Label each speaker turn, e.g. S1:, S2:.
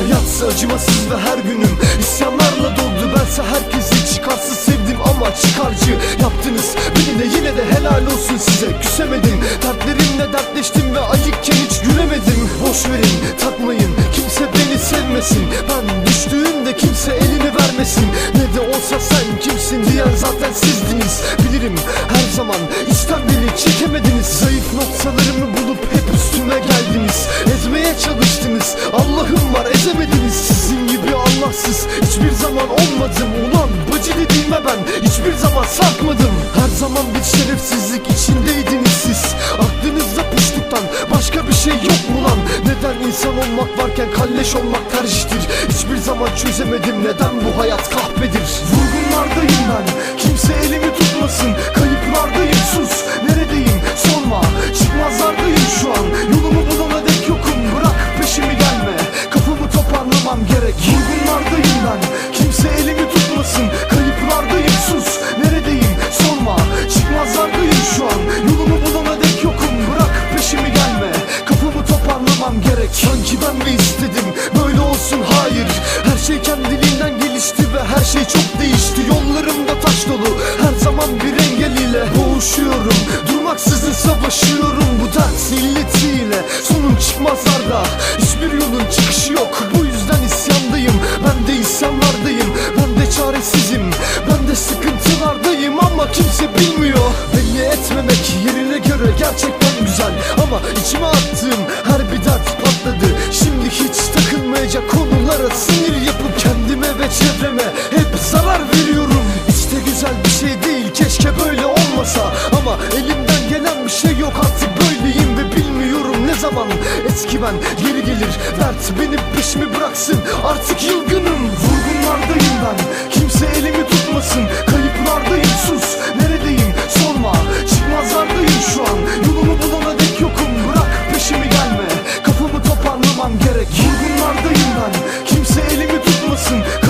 S1: Hepsi acımasız ve her günüm isyanlarla doldu. Bense herkesi çıkarsız sevdim ama çıkarcı yaptınız. Beni de yine de helal olsun size. Küsemedim. Dertlerimle dertleştim ve ayıkken hiç gülemedim. Boş verin takmayın. Kimse beni sevmesin. Ben düştüğümde kimse elini vermesin. Ne de olsa sen kimsin diyen zaten sizdiniz. Bilirim her zaman içten beni çekemediniz. Zayıf noktalarımı bulup hep üstüme geldiniz. Ezmeye çalıştınız ben hiçbir zaman sarkmadım. Her zaman bir şerefsizlik içindeydiniz siz. Aklınızda puştuktan başka bir şey yok mu lan? Neden insan olmak varken kalleş olmak tercihtir? Hiçbir zaman çözemedim neden bu hayat kahpedir? Vurgunlardayım ben kimse elimi tutmasın Her şey kendiliğinden gelişti ve her şey çok değişti. Yollarımda taş dolu her zaman bir engel ile Boğuşuyorum. Durmaksızın savaşıyorum Bu dert illetiyle sonum çıkmazlarda Hiçbir yolun çıkışı yok. Bu yüzden isyandayım Ben de isyanlardayım. Ben de çaresizim Ben de sıkıntılardayım. Ama kimse bilmiyor Belli etmemek yerine göre gerçekten güzel. Ama içime attığım onlara sinir yapıp kendime ve çevreme hep zarar veriyorum. İşte güzel bir şey değil keşke böyle olmasa. Ama elimden gelen bir şey yok artık böyleyim ve bilmiyorum ne zaman. Eski ben geri gelir dert beni peşimi bıraksın. Artık yılgınım Vurgunlardayım ben. Kimse elimi tutmasın kayıplardayım. Sus neredeyim? Sorma çıkmazlardayım şu an. Yolumu bulana dek yokum bırak peşimi gelme. Kafamı toparlamam gerek Vurgunlardayım ben. kalsın